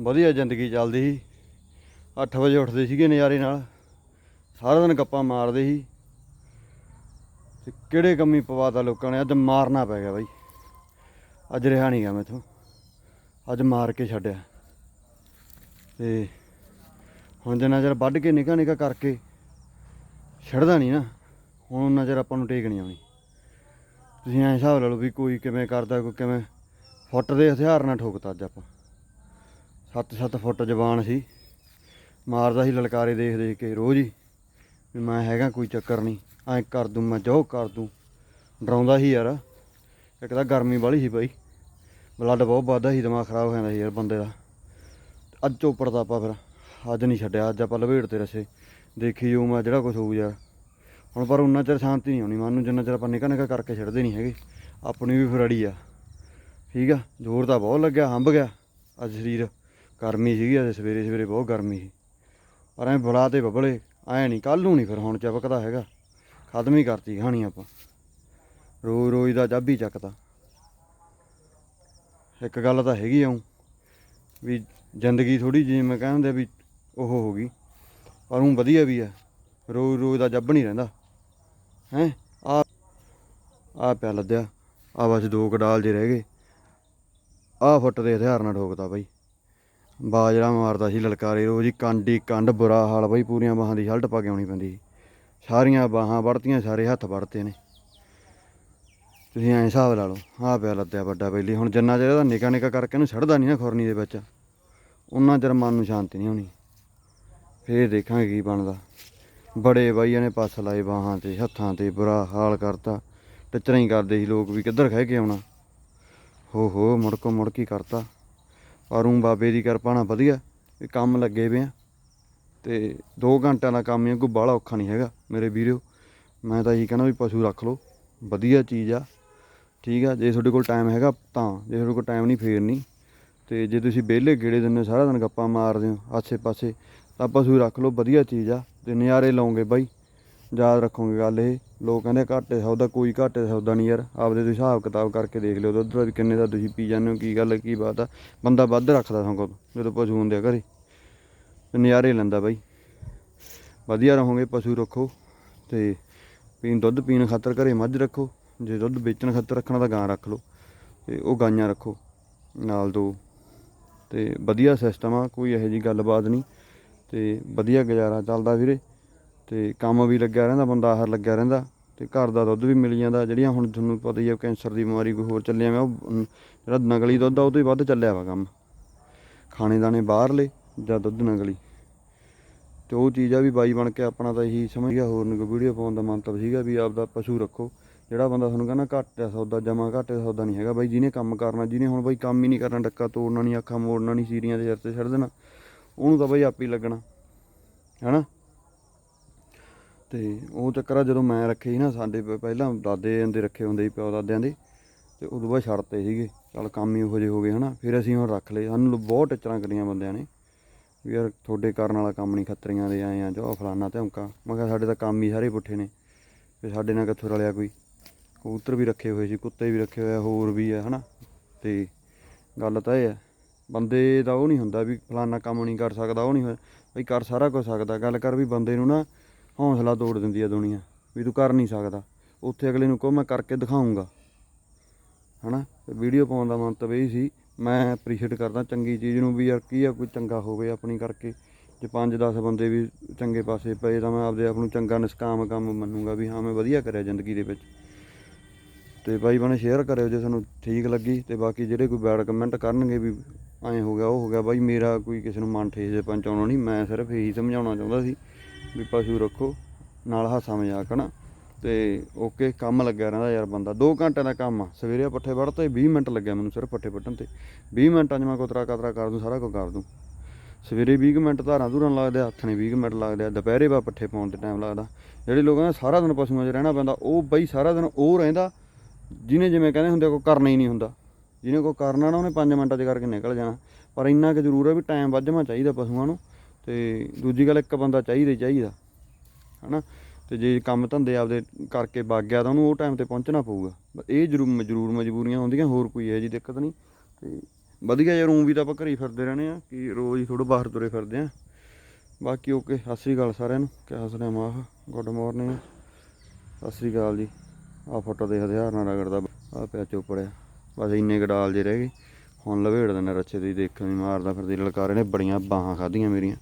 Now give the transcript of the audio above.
ਵਧੀਆ ਜ਼ਿੰਦਗੀ ਚੱਲਦੀ ਸੀ। 8 ਵਜੇ ਉੱਠਦੇ ਸੀਗੇ ਨਜ਼ਾਰੇ ਨਾਲ। ਸਾਰਾ ਦਿਨ ਗੱਪਾਂ ਮਾਰਦੇ ਸੀ। ਤੇ ਕਿਹੜੇ ਕੰਮੀ ਪਵਾਤਾ ਲੋਕਾਂ ਨੇ? ਅੱਜ ਮਾਰਨਾ ਪੈ ਗਿਆ ਬਾਈ। ਅੱਜ ਰਿਹਾ ਨਹੀਂ ਗਿਆ ਮੈਥੋਂ। ਅੱਜ ਮਾਰ ਕੇ ਛੱਡਿਆ। ਤੇ ਹੁਣ ਜਿੰਨਾ ਚਿਰ ਵੱਢ ਕੇ ਨਿਕਾ ਨਿਕਾ ਕਰਕੇ ਛੱਡਦਾ ਨਹੀਂ ਨਾ। ਹੁਣ ਉਹਨਾਂ ਚਿਰ ਆਪਾਂ ਨੂੰ ਟੇਕ ਨਹੀਂ ਆਉਣੀ। ਤੁਸੀਂ ਐਂ ਹਿਸਾਬ ਲਾ ਲਓ ਵੀ ਕੋਈ ਕਿਵੇਂ ਕਰਦਾ, ਕੋਈ ਕਿਵੇਂ ਫੁੱਟ ਦੇ ਹਥਿਆਰ ਨਾਲ ਠੋਕਤਾ ਅੱਜ ਆਪਾਂ। 7-7 ਫੁੱਟ ਜ਼ਬਾਨ ਸੀ। ਮਾਰਦਾ ਸੀ ਲਲਕਾਰੇ ਦੇਖ ਦੇਖ ਕੇ ਰੋਜ਼ ਹੀ ਵੀ ਮੈਂ ਹੈਗਾ ਕੋਈ ਚੱਕਰ ਨਹੀਂ, ਐਂ ਕਰ ਦੂੰ ਮੈਂ ਜੋ ਕਰ ਦੂੰ। ਡਰਾਉਂਦਾ ਸੀ ਯਾਰ, ਇੱਕ ਤਾਂ ਗਰਮੀ ਵਾਲੀ ਸੀ ਬਾਈ। ਬਲੱਡ ਬਹੁਤ ਵੱਧਦਾ ਸੀ, ਦਿਮਾਗ ਖਰਾਬ ਹੋ ਜਾਂਦਾ ਸੀ ਯਾਰ ਬੰਦੇ ਦਾ। ਅੱਜ ਚੋਪੜ ਚੋਪੜਦਾ ਆਪਾਂ ਫਿਰ ਅੱਜ ਨਹੀਂ ਛੱਡਿਆ, ਅੱਜ ਆਪਾਂ ਲਵੇੜ ਤੇ ਰਸੇ। ਦੇਖੀ ਜਾਊ ਮੈਂ ਜਿਹੜਾ ਕੁਝ ਹੋਊ ਯਾਰ। ਹੁਣ ਪਰ ਉਨਾ ਚਿਰ ਸ਼ਾਂਤੀ ਨਹੀਂ ਆਉਣੀ, ਮਨ ਨੂੰ ਜਿੰਨਾ ਚਿਰ ਆਪਾਂ ਨਿਕਾ ਨਿਕਾ ਕਰਕੇ ਛੱਡਦੇ ਨਹੀਂ ਹੈਗੇ, ਆਪਣੀ ਵੀ ਫਰੜੀ ਆ। ਠੀਕ ਆ, ਜ਼ੋਰ ਤਾਂ ਬਹੁਤ ਲੱਗਿਆ, ਹੰਬ ਗਿਆ। ਅੱਜ ਸਰੀਰ ਗਰਮੀ ਸੀਗੀ ਅੱਜ ਸਵੇਰੇ ਸਵੇਰੇ ਬਹੁਤ ਗਰਮੀ ਸੀ। ਪਰ ਐ ਬੁਲਾ ਤੇ ਬਬਲੇ, ਐ ਨਹੀਂ ਕੱਲ ਨੂੰ ਨਹੀਂ ਫਿਰ ਹੁਣ ਚਪਕਦਾ ਹੈਗਾ। ਖਤਮ ਹੀ ਕਰਤੀ ਕਹਾਣੀ ਆਪਾਂ। ਰੋਜ਼ ਰੋਜ਼ ਦਾ ਜਾਬੀ ਚੱਕਦਾ। ਇੱਕ ਗੱਲ ਤਾਂ ਹੈਗੀ ਆਉਂ ਵੀ ਜ਼ਿੰਦਗੀ ਥੋੜੀ ਜਿਹੀ ਮੈਂ ਕਹਿੰਦਾ ਵੀ ਉਹ ਹੋ ਗਈ, ਪਰ ਉਹ ਵਧੀਆ ਵੀ ਆ। ਰੋਜ਼ ਰੋਜ਼ ਦਾ ਜੱਬ ਨਹੀਂ ਰਹਿੰਦਾ। ਹੈ? ਆ ਆ ਪਿਆ ਲੱਦਿਆ। ਆ ਬਸ ਦੋ ਕਡਾਲ ਜੇ ਰਹਿ ਗਏ। ਆ ਫੁੱਟ ਦੇ ਹਥਿਆਰ ਨਾਲ ਠੋਕਦਾ ਬਾਈ। ਬਾਜਰਾ ਮਾਰਦਾ ਸੀ ਲਲਕਾਰੇ, ਰੋਜ਼ ਹੀ ਕੰਡੀ ਕੰਡ ਬੁਰਾ ਹਾਲ ਬਾਈ, ਪੂਰੀਆਂ ਬਾਹਾਂ ਦੀ ਸ਼ਲਟ ਪਾ ਕੇ ਆਉਣੀ ਪੈਂਦੀ ਸੀ। ਸਾਰੀਆਂ ਬਾਹਾਂ ਵੜਤੀਆਂ, ਸਾਰੇ ਹੱਥ ਵੜਤੇ ਨੇ। ਤੁਸੀਂ ਐਂ ਹਿਸਾਬ ਲਾ ਲਓ ਆ ਪਿਆ ਲੱਦਿਆ ਵੱਡਾ ਪਹਿਲੀ ਹੁਣ ਜਿੰਨਾ ਚਿਰ ਇਹਦਾ ਨਿਕਾ ਨਿਕਾ ਕਰਕੇ ਇਹਨੂੰ ਛੱਡਦਾ ਨਹੀਂ ਨਾ ਖੁਰਨੀ ਦੇ ਵਿੱਚ, ਉਹਨਾਂ ਚਿਰ ਮਨ ਨੂੰ ਸ਼ਾਂਤੀ ਨਹੀਂ ਹੋਣੀ। ਫੇਰ ਦੇਖਾਂਗੇ ਕੀ ਬਣਦਾ। ਬੜੇ ਬਾਈਆਂ ਨੇ ਪੱਸ ਲਾਏ ਬਾਹਾਂ ਤੇ, ਹੱਥਾਂ ਤੇ, ਬੁਰਾ ਹਾਲ ਕਰਤਾ। ਟੱਚਰਾਂ ਹੀ ਕਰਦੇ ਸੀ ਲੋਕ ਵੀ ਕਿੱਧਰ ਖਹਿ ਕੇ ਆਉਣਾ। ਹੋ ਹੋ ਮੁੜਕੋ ਮੁੜਕੀ ਕਰਤਾ। ਪਰ ਊਂ ਬਾਬੇ ਦੀ ਕਿਰਪਾ ਨਾਲ ਵਧੀਆ, ਇਹ ਕੰਮ ਲੱਗੇ ਪਏ ਆ। ਤੇ 2 ਘੰਟਿਆਂ ਦਾ ਕੰਮ ਹੀ ਕੋਈ ਬਾਹਲਾ ਔਖਾ ਨਹੀਂ ਹੈਗਾ ਮੇਰੇ ਵੀਰੋ। ਮੈਂ ਤਾਂ ਇਹੀ ਕਹਿੰਦਾ ਵੀ ਪਸ਼ੂ ਰੱਖ ਲਓ, ਵਧੀਆ ਚੀਜ਼ ਆ। ਠੀਕ ਆ, ਜੇ ਤੁਹਾਡੇ ਕੋਲ ਟਾਈਮ ਹੈਗਾ ਤਾਂ, ਜੇ ਤੁਹਾਡੇ ਕੋਲ ਟਾਈਮ ਨਹੀਂ ਫੇਰ ਨਹੀਂ। ਤੇ ਜੇ ਤੁਸੀਂ ਵਿਹਲੇ ਗੇੜੇ ਦਿੰਦੇ ਹੋ, ਸਾਰਾ ਦਿਨ ਗੱਪਾਂ ਮਾਰਦੇ ਹੋ ਆਸੇ ਪਾਸੇ ਤਾਂ ਪਸ਼ੂ ਰੱਖ ਲਓ, ਵਧੀਆ ਚੀਜ਼ ਆ। ਤੇ ਨਜ਼ਾਰੇ ਲਾਉਂਗੇ ਬਾਈ, ਯਾਦ ਰੱਖੋਗੇ ਗੱਲ ਇਹ। ਲੋਕ ਕਹਿੰਦੇ ਘਾਟੇ ਸੌਦਾ, ਕੋਈ ਘਾਟੇ ਸੌਦਾ ਨਹੀਂ ਯਾਰ। ਆਪਦੇ ਤੁਸੀਂ ਹਿਸਾਬ ਕਿਤਾਬ ਕਰਕੇ ਦੇਖ ਲਿਓ ਦੁੱਧ ਦਾ ਵੀ ਕਿੰਨੇ ਦਾ ਤੁਸੀਂ ਪੀ ਜਾਂਦੇ ਹੋ, ਕੀ ਗੱਲ ਕੀ ਬਾਤ ਆ। ਬੰਦਾ ਵੱਧ ਰੱਖਦਾ ਸਗੋਂ ਜਦੋਂ ਪਸ਼ੂ ਹੁੰਦੇ ਆ ਘਰੇ। ਨਜ਼ਾਰੇ ਲੈਂਦਾ ਬਾਈ। ਵਧੀਆ ਰਹੋਗੇ, ਪਸ਼ੂ ਰੱਖੋ ਤੇ ਪੀਣ ਦੁੱਧ ਪੀਣ ਖਾਤਰ ਘਰੇ ਮੱਝ ਰੱਖੋ। ਜੇ ਦੁੱਧ ਵੇਚਣ ਖਾਤਰ ਰੱਖਣਾ ਤਾਂ ਗਾਂ ਰੱਖ ਲਓ। ਤੇ ਉਹ ਗਾਈਆਂ ਰੱਖੋ, ਨਾਲ ਦੋ। ਤੇ ਵਧੀਆ ਸਿਸਟਮ ਆ, ਕੋਈ ਇਹੋ ਜੀ ਗੱਲਬਾਤ ਨਹੀਂ। ਤੇ ਵਧੀਆ ਗੁਜ਼ਾਰਾ ਚੱਲਦਾ ਵੀਰੇ। ਤੇ ਕੰਮ ਵੀ ਲੱਗਿਆ ਰਹਿੰਦਾ, ਬੰਦਾ ਆਹਰ ਲੱਗਿਆ ਰਹਿੰਦਾ ਤੇ ਘਰ ਦਾ ਦੁੱਧ ਵੀ ਮਿਲ ਜਾਂਦਾ। ਜਿਹੜੀਆਂ ਹੁਣ ਤੁਹਾਨੂੰ ਪਤਾ ਹੀ ਆ, ਕੈਂਸਰ ਦੀ ਬਿਮਾਰੀ ਕੋਈ ਹੋਰ ਚੱਲਿਆ ਵਾ, ਉਹ ਜਿਹੜਾ ਨਕਲੀ ਦੁੱਧ ਆ, ਉਹ ਤੋਂ ਹੀ ਵੱਧ ਚੱਲਿਆ ਵਾ ਕੰਮ। ਖਾਣੇ ਦਾਣੇ ਬਾਹਰਲੇ ਜਾਂ ਦੁੱਧ ਨਕਲੀ। ਤੇ ਉਹ ਚੀਜ਼ ਆ ਵੀ ਬਾਈ ਬਣ ਕੇ ਆਪਣਾ ਤਾਂ ਇਹੀ ਸਮਝ ਗਿਆ, ਹੋਰ ਨੂੰ ਕੋਈ ਵੀਡੀਓ ਪਾਉਣ ਦਾ ਮੰਤਵ ਸੀਗਾ ਵੀ ਆਪਦਾ ਪਸ਼ੂ ਰੱਖੋ। ਜਿਹੜਾ ਬੰਦਾ ਤੁਹਾਨੂੰ ਕਹਿੰਦਾ ਘੱਟ ਦਾ ਸੌਦਾ, ਜਮਾ ਘੱਟ ਦਾ ਸੌਦਾ ਨਹੀਂ ਹੈਗਾ। ਬਾਈ ਜਿਹਨੇ ਕੰਮ ਕਰਨਾ, ਜਿਹਨੇ ਹੁਣ ਬਾਈ ਕੰਮ ਹੀ ਨਹੀਂ ਕਰਨਾ, ਡੱਕਾ ਤੋੜਨਾ ਨਹੀਂ ਅੱਖਾਂ ਮੋੜਨਾ ਨਹੀਂ ਸੀਰੀਆਂ ਦੇ ਸਿਰ ਤੇ ਛੱਡ ਦੇਣਾ, ਉਹਨੂੰ ਤਾਂ ਬਾਈ ਆਪੇ ਹੀ ਲੱਗਣਾ। ਹੈਨਾ? ਤੇ ਉਹ ਚੱਕਰ ਆ ਜਦੋਂ ਮੈਂ ਰੱਖੇ ਸੀ ਨਾ ਸਾਡੇ ਪ- ਪਹਿਲਾਂ ਦਾਦੇ ਦੇ ਰੱਖੇ ਹੁੰਦੇ ਸੀ, ਪਿਓ ਦਾਦਿਆਂ ਦੇ, ਤੇ ਉਦੋਂ ਬਾਅਦ ਛੱਡਤੇ ਸੀਗੇ। ਚਲ ਕੰਮ ਹੀ ਉਹੋ ਜਿਹੇ ਹੋ ਗਏ, ਹਨਾ। ਫਿਰ ਅਸੀਂ ਹੁਣ ਰੱਖ ਲਏ। ਸਾਨੂੰ ਲੋ- ਬਹੁਤ ਟੱਚਰਾਂ ਕਰੀਆਂ ਬੰਦਿਆਂ ਨੇ। ਵੀ ਯਾਰ ਤੁਹਾਡੇ ਕਰਨ ਵਾਲਾ ਕੰਮ ਨਹੀਂ ਖੱਤਰੀਆਂ ਦੇ ਆਏ ਆ, ਜੋ ਫਲਾਨਾ ਧਮਕਾ ਮੈਂ ਕਿਹਾ ਸਾਡੇ ਤਾਂ ਕੰਮ ਹੀ ਸਾਰੇ ਪੁੱਠੇ ਨੇ। ਵੀ ਸਾਡੇ ਨਾਲ ਕਿੱਥੋਂ ਰਲਿਆ ਕੋਈ? ਕਬੂਤਰ ਵੀ ਰੱਖੇ ਹੋਏ ਸੀ, ਕੁੱਤੇ ਵੀ ਰੱਖੇ ਹੋਏ ਆ, ਹੋਰ ਵੀ ਆ, ਹਨਾ। ਤੇ ਗੱਲ ਤਾਂ ਇਹ ਹੈ ਬੰਦੇ ਦਾ ਉਹ ਨਹੀਂ ਹੁੰਦਾ ਵੀ ਫਲਾਨਾ ਕੰਮ ਨਹੀਂ ਕਰ ਸਕਦਾ, ਉਹ ਨਹੀਂ ਹੋਇਆ। ਬਈ ਕਰ ਸਾਰਾ ਕੁਝ ਸਕਦਾ। ਗੱਲ ਕਰ ਵੀ ਬੰਦੇ ਨੂੰ ਨਾ ਹੌਸਲਾ ਤੋੜ ਦਿੰਦੀ ਆ ਦੁਨੀਆ, ਵੀ ਤੂੰ ਕਰ ਨਹੀਂ ਸਕਦਾ। ਉੱਥੇ ਅਗਲੇ ਨੂੰ ਕਹੋ, ਮੈਂ ਕਰਕੇ ਦਿਖਾਉਂਗਾ। ਹਨਾ? ਵੀਡੀਓ ਪਾਉਣ ਦਾ ਮੰਤਵ ਇਹ ਸੀ, ਮੈਂ ਅਪਰੀਸ਼ੀਏਟ ਕਰਦਾ ਚੰਗੀ ਚੀਜ਼ ਨੂੰ ਵੀ ਯਾਰ ਕੀ ਆ, ਕੋਈ ਚੰਗਾ ਹੋਵੇ ਆਪਣੀ ਕਰਕੇ। ਜੇ 5-10 ਬੰਦੇ ਵੀ ਚੰਗੇ ਪਾਸੇ ਪਏ, ਤਾਂ ਮੈਂ ਆਪਦੇ ਆਪ ਨੂੰ ਚੰਗਾ ਨਿਸ਼ਕਾਮ ਕੰਮ ਮੰਨੂਗਾ ਵੀ, ਹਾਂ, ਮੈਂ ਵਧੀਆ ਕਰਿਆ ਜ਼ਿੰਦਗੀ ਦੇ ਵਿੱਚ। ਤੇ ਬਾਈ ਬਣੇ ਸ਼ੇਅਰ ਕਰਿਓ ਜੇ ਤੁਹਾਨੂੰ ਠੀਕ ਲੱਗੀ, ਤੇ ਬਾਕੀ ਜਿਹੜੇ ਕੋਈ ਬੈਡ ਕਮੈਂਟ ਕਰਨਗੇ ਵੀ ਐਂ ਹੋ ਗਿਆ, ਉਹ ਹੋ ਗਿਆ, ਬਾਈ ਮੇਰਾ ਕੋਈ ਕਿਸੇ ਨੂੰ ਮਨ ਠੇਸ ਪਹੁੰਚਾਉਣਾ ਨਹੀਂ, ਮੈਂ ਸਿਰਫ ਇਹੀ ਸਮਝਾਉਣਾ ਚਾਹੁੰਦਾ ਸੀ ਵੀ ਪਸ਼ੂ ਰੱਖੋ ਨਾਲ ਹਾਸਾ ਮਜ਼ਾਕ ਨਾ ਤੇ ਓਕੇ ਕੰਮ ਲੱਗਿਆ ਰਹਿੰਦਾ ਯਾਰ ਬੰਦਾ। 2 ਘੰਟਿਆਂ ਦਾ ਕੰਮ ਆ। ਸਵੇਰੇ ਪੱਠੇ ਵੜ੍ਹ ਤੇ 20 ਮਿੰਟ ਲੱਗਿਆ ਮੈਨੂੰ ਸਿਰਫ ਪੱਠੇ ਵੱਢਣ ਤੇ। 20 ਮਿੰਟਾਂ 'ਚ ਮੈਂ ਕੋਤਰਾ ਕਤਰਾ ਕਰ ਦੂੰ ਸਾਰਾ ਕੁਝ ਕਰ ਦੂੰ। ਸਵੇਰੇ 20 ਕੁ ਮਿੰਟ ਧਾਰਾਂ ਧੂਰਾਂ ਲੱਗਦੇ ਆ, ਹੱਥ ਨੇ 20 ਕੁ ਮਿੰਟ ਲੱਗਦੇ ਆ ਦੁਪਹਿਰੇ ਬਾ ਪੱਠੇ ਪਾਉਣ ਤੇ ਟਾਈਮ ਲੱਗਦਾ। ਜਿਹੜੇ ਲੋਕਾਂ ਨੇ ਸਾਰਾ ਦਿਨ ਪਸ਼ੂਆਂ 'ਚ ਰਹਿਣਾ ਪੈਂਦਾ ਉਹ ਬਈ ਸਾਰਾ ਦਿਨ ਉਹ ਰਹਿੰਦਾ ਜਿਹਨੇ ਜਿਵੇਂ ਕਹਿੰਦੇ ਹੁੰਦੇ ਕੋਈ ਕਰਨਾ ਹੀ ਨਹੀਂ ਹੁੰਦਾ। ਜਿਹਨੇ ਕੋਈ ਕਰਨਾ ਨਾ ਉਹਨੇ 5 ਮਿੰਟਾਂ 'ਚ ਕਰਕੇ ਨਿਕਲ ਜਾਣਾ। ਪਰ ਇੰਨਾ ਕਿ ਜ਼ਰੂਰ ਹੈ ਵੀ ਟਾਈਮ ਵੱਜਣਾ ਚਾਹੀਦਾ ਪਸ਼ੂਆਂ ਨੂੰ। ਤੇ ਦੂਜੀ ਗੱਲ ਇੱਕ ਬੰਦਾ ਚਾਹੀਦਾ ਹੀ ਚਾਹੀਦਾ, ਹਨਾ? ਤੇ ਜੇ ਕੰਮ ਧੰਦੇ ਆਪਦੇ ਕਰਕੇ ਵਗ ਗਿਆ ਤਾਂ ਉਹਨੂੰ ਉਹ ਟਾਈਮ ਤੇ ਪਹੁੰਚਣਾ ਪਊਗਾ। ਇਹ ਜ਼ਰੂਰ ਜ਼ਰੂਰ ਮਜਬੂਰੀਆਂ ਹੁੰਦੀਆਂ, ਹੋਰ ਕੋਈ ਇਹੋ ਜਿਹੀ ਦਿੱਕਤ ਨਹੀਂ। ਤੇ ਵਧੀਆ ਯਾਰ ਊਂ ਵੀ ਤਾਂ ਆਪਾਂ ਘਰੇ ਹੀ ਫਿਰਦੇ ਰਹਿੰਦੇ ਆ ਕਿ ਰੋਜ਼ ਹੀ ਥੋੜਾ ਬਾਹਰ ਤੁਰੇ ਫਿਰਦੇ ਆ ਬਾਕੀ ਓਕੇ, ਸਤਿ ਸ੍ਰੀ ਅਕਾਲ ਸਾਰਿਆਂ ਨੂੰ। ਕਿਆ ਹੱਸਣਾ ਮਾਹ ਗੁੱਡ ਮਾਰਨਿੰਗ ਸਤਿ ਸ੍ਰੀ ਅਕਾਲ ਜੀ। ਆਹ ਫੋਟੋ ਦੇਖਦੇ ਹਥਿਆਰ ਨਾਲ ਰਗੜਦਾ। ਆ ਪਿਆ ਚੋਪੜਿਆ ਬਸ ਇੰਨੇ ਗਡਾਲ ਜੇ ਰਹਿ ਗਏ। ਹੁਣ ਲਵੇੜ ਦਿੰਦਾ ਰੱਛੇ ਦੀ, ਦੇਖਣ ਵੀ ਮਾਰਦਾ ਫਿਰਦੀ, ਲਲਕਾਰੇ ਨੇ ਬੜੀਆਂ ਬਾਹਾਂ ਖਾਧੀਆਂ ਮੇਰੀਆਂ।